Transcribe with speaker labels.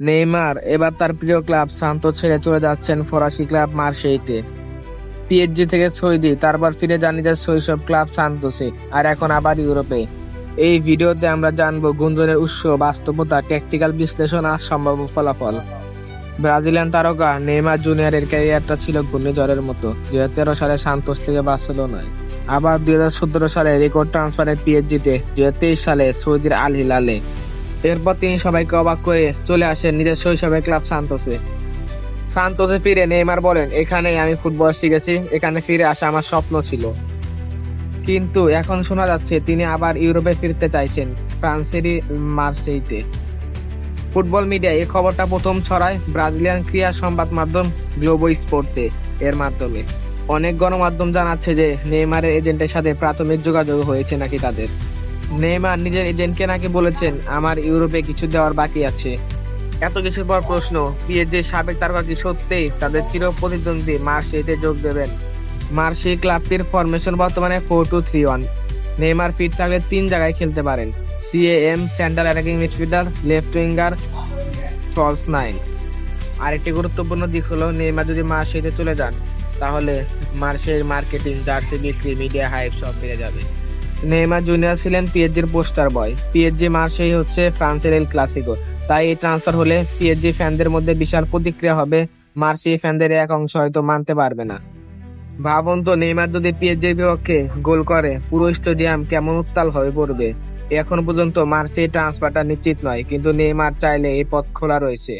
Speaker 1: Neymar, এবার তার প্রিয় ক্লাব সান্তো ছেড়ে চলে যাচ্ছেন ফরাসি ক্লাব মার্সেইতে। পিএইচজি থেকে সৌদি, তারপর ফিরে যান নিজের শৈশব ক্লাব সান্তোসে, আর এখন আবার ইউরোপে। এই ভিডিওতে আমরা জানব গুঞ্জনের উৎস, বাস্তবতা ট্যাকটিক্যাল বিশ্লেষণ আর সম্ভাব্য ফলাফল। ব্রাজিলিয়ান তারকা নেইমার জুনিয়রের ক্যারিয়ারটা ছিল ঘূর্ণিঝড়ের মতো দুই তেরো সালে সান্তোস থেকে বার্সেলোনায়। আবার দুই হাজার সতেরো সালে রেকর্ড ট্রান্সফারে পিএইচজিতে দুই হাজার তেইশ সালে সৌদির আল হিলালে এরপর তিনি সবাইকে অবাক করে চলে আসেন নিজের শৈশবের ক্লাব সান্তোসে। সান্তোসে ফিরে নেইমার বলেন, এখানেই আমি ফুটবল শিখেছি, এখানে ফিরে আসা আমার স্বপ্ন ছিল। কিন্তু এখন শোনা যাচ্ছে তিনি আবার ইউরোপে ফিরতে চাইছেন, ফ্রান্সেরই মার্সেইতে। ফুটবল মিডিয়া এই খবরটা প্রথম ছড়ায় ব্রাজিলিয়ান ক্রীড়া সংবাদ মাধ্যম গ্লোবো স্পোর্টে এর মাধ্যমে। অনেক গণমাধ্যম জানাচ্ছে যে নেইমারের এজেন্টের সাথে প্রাথমিক যোগাযোগ হয়েছে নাকি তাদের। নেইমার নিজের এজেন্টকে নাকি বলেছেন, আমার ইউরোপে কিছু দেওয়ার বাকি আছে। এত কিছুর পর প্রশ্ন পিএসজির সাবেক তারকা কি সত্যিই তাদের চির প্রতিদ্বন্দ্বী মার্সেইতে যোগ দেবেন? মার্সি ক্লাবটির ফরমেশন বর্তমানে four two three one Neymar fit থাকলে তিন জায়গায় খেলতে পারেন। CAM central attacking midfielder left winger false nine আরেকটি গুরুত্বপূর্ণ দিক হলো, নেইমার যদি মার্সেইতে চলে যান, তাহলে মার্সের মার্কেটিং জার্সি বিক্রি মিডিয়া হাইপ সব বেড়ে যাবে। নেইমার জুনিয়র ছিলেন পিএসজির পোস্টার বয়। পিএসজি মার্সেই হচ্ছে ফ্রান্সের এল ক্লাসিকো তাই এই ট্রান্সফার হলে পিএসজি ফ্যানদের মধ্যে বিশাল প্রতিক্রিয়া হবে। মার্সি ফ্যানদের এক অংশ হয়তো মানতে পারবে না। ভাবুন তো, নেইমার যদি পিএসজির বিপক্ষে গোল করে, পুরো স্টেডিয়াম কেমন উত্তাল হয়ে পড়বে? এখন পর্যন্ত মার্সি ট্রান্সফারটা নিশ্চিত নয়, কিন্তু নেইমার চাইলে এই পথ খোলা রয়েছে।